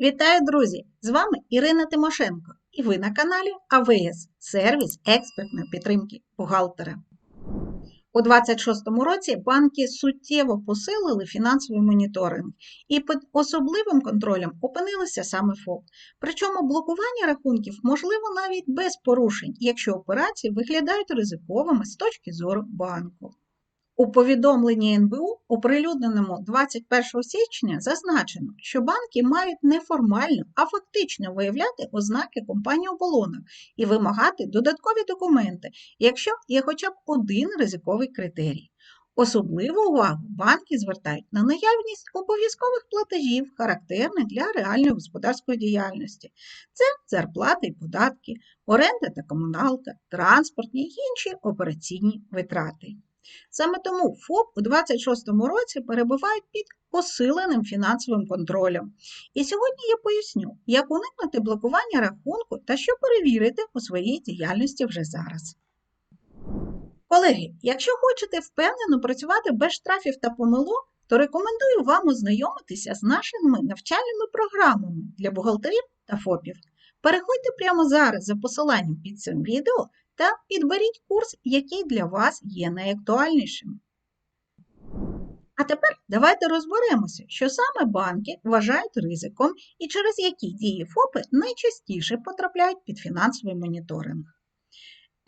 Вітаю, друзі! З вами Ірина Тимошенко, і ви на каналі АВС сервіс експертної підтримки бухгалтера. У 2026 році банки суттєво посилили фінансовий моніторинг і під особливим контролем опинилися саме ФОП. Причому блокування рахунків можливо навіть без порушень, якщо операції виглядають ризиковими з точки зору банку. У повідомленні НБУ, оприлюдненому 21 січня, зазначено, що банки мають не формально, а фактично виявляти ознаки компанії оболонок і вимагати додаткові документи, якщо є хоча б один ризиковий критерій. Особливу увагу банки звертають на наявність обов'язкових платежів, характерних для реальної господарської діяльності. Це зарплати і податки, оренда та комуналка, транспортні й інші операційні витрати. Саме тому ФОП у 2026 році перебувають під посиленим фінансовим контролем. І сьогодні я поясню, як уникнути блокування рахунку та що перевірити у своїй діяльності вже зараз. Колеги, якщо хочете впевнено працювати без штрафів та помилок, то рекомендую вам ознайомитися з нашими навчальними програмами для бухгалтерів та ФОПів. Переходьте прямо зараз за посиланням під цим відео та підберіть курс, який для вас є найактуальнішим. А тепер давайте розберемося, що саме банки вважають ризиком і через які дії ФОПи найчастіше потрапляють під фінансовий моніторинг.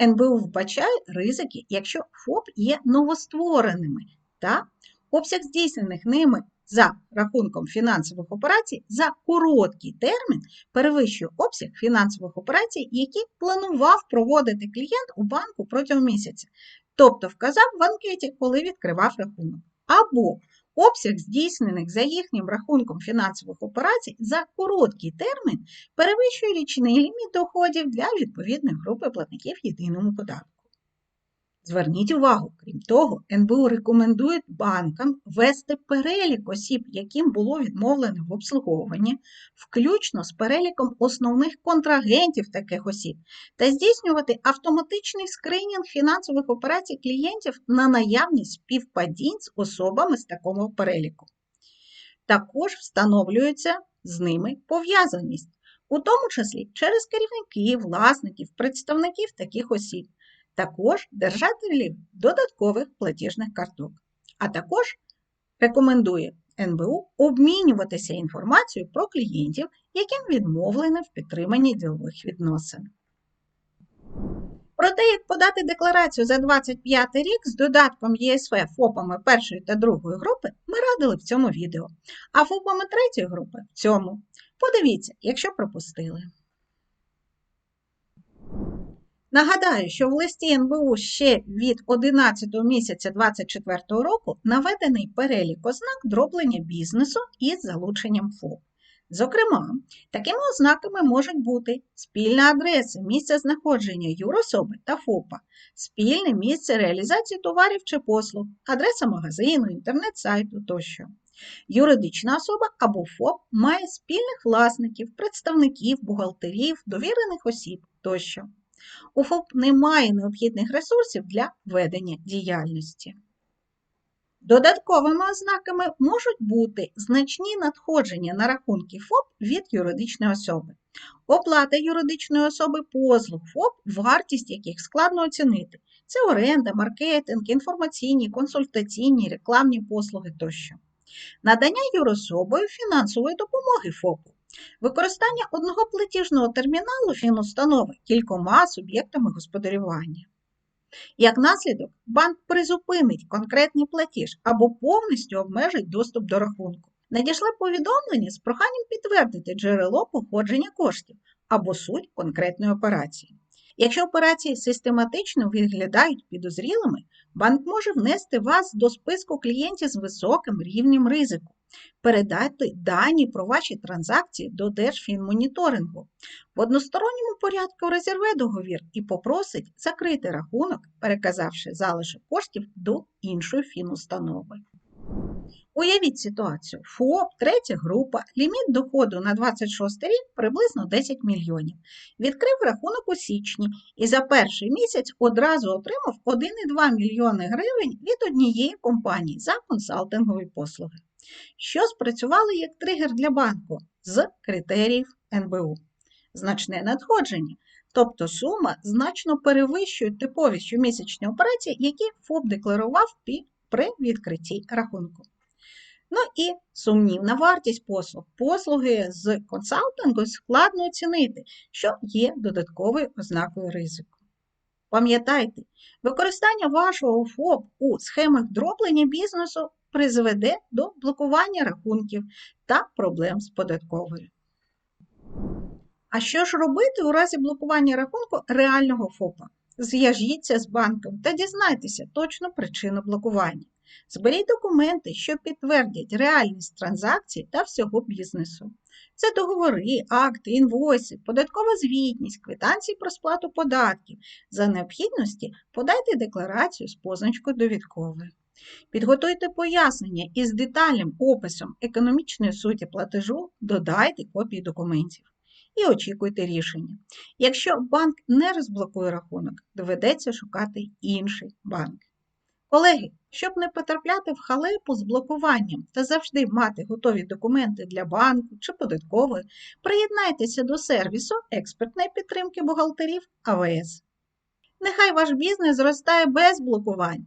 НБУ вбачає ризики, якщо ФОП є новоствореними та обсяг здійснених ними за рахунком фінансових операцій за короткий термін перевищує обсяг фінансових операцій, які планував проводити клієнт у банку протягом місяця, тобто вказав в анкеті, коли відкривав рахунок. Або обсяг здійснених за їхнім рахунком фінансових операцій за короткий термін перевищує річний ліміт доходів для відповідної групи платників єдиному податку. Зверніть увагу, крім того, НБУ рекомендує банкам ввести перелік осіб, яким було відмовлено в обслуговуванні, включно з переліком основних контрагентів таких осіб, та здійснювати автоматичний скринінг фінансових операцій клієнтів на наявність співпадінь з особами з такого переліку. Також встановлюється з ними пов'язаність, у тому числі через керівників, власників, представників таких осіб також держателів додаткових платіжних карток. А також рекомендує НБУ обмінюватися інформацією про клієнтів, яким відмовлено в підтриманні ділових відносин. Про те, як подати декларацію за 25 рік з додатком ЄСВ ФОПами першої та другої групи, ми радили в цьому відео, а ФОПами третьої групи в цьому. Подивіться, якщо пропустили. Нагадаю, що в листі НБУ ще від 11 місяця 2024 року наведений перелік ознак дроблення бізнесу із залученням ФОП. Зокрема, такими ознаками можуть бути спільна адреса місця знаходження юрособи та ФОПа, спільне місце реалізації товарів чи послуг, адреса магазину, інтернет-сайту тощо. Юридична особа або ФОП має спільних власників, представників, бухгалтерів, довірених осіб тощо. У ФОП немає необхідних ресурсів для ведення діяльності. Додатковими ознаками можуть бути значні надходження на рахунки ФОП від юридичної особи, оплата юридичної особи послуг ФОП, вартість яких складно оцінити. Це оренда, маркетинг, інформаційні, консультаційні, рекламні послуги тощо. Надання юрособою фінансової допомоги ФОПу, Використання одного платіжного терміналу фінустанови кількома суб'єктами господарювання. Як наслідок, банк призупинить конкретний платіж або повністю обмежить доступ до рахунку. Надійшли повідомлення з проханням підтвердити джерело походження коштів або суть конкретної операції. Якщо операції систематично виглядають підозрілими, банк може внести вас до списку клієнтів з високим рівнем ризику, передати дані про ваші транзакції до Держфінмоніторингу. В односторонньому порядку розірве договір і попросить закрити рахунок, переказавши залишок коштів до іншої фінустанови. Уявіть ситуацію: ФОП, третя група, ліміт доходу на 26 рік приблизно 10 мільйонів. Відкрив рахунок у січні і за перший місяць одразу отримав 1,2 мільйони гривень від однієї компанії за консалтингові послуги. Що спрацювали як тригер для банку з критеріїв НБУ. Значне надходження, тобто сума значно перевищує типові щомісячні операції, які ФОП декларував при відкритті рахунку. Ну і сумнівна вартість послуг. Послуги з консалтингу складно оцінити, що є додатковою ознакою ризику. Пам'ятайте, використання вашого ФОП у схемах дроблення бізнесу призведе до блокування рахунків та проблем з податковою. А що ж робити у разі блокування рахунку реального ФОПа? Зв'яжіться з банком та дізнайтеся точну причину блокування. Зберіть документи, що підтвердять реальність транзакцій та всього бізнесу. Це договори, акти, інвойси, податкова звітність, квитанції про сплату податків. За необхідності подайте декларацію з позначкою довідкової. Підготуйте пояснення із детальним описом економічної суті платежу, додайте копії документів і очікуйте рішення. Якщо банк не розблокує рахунок, доведеться шукати інший банк. Колеги, щоб не потрапляти в халепу з блокуванням та завжди мати готові документи для банку чи податкової, приєднайтеся до сервісу експертної підтримки бухгалтерів АВС. Нехай ваш бізнес зростає без блокувань.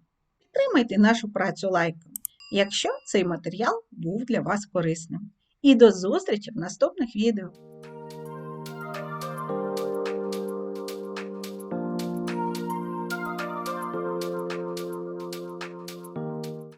Підтримайте нашу працю лайком, якщо цей матеріал був для вас корисним. І до зустрічі в наступних відео!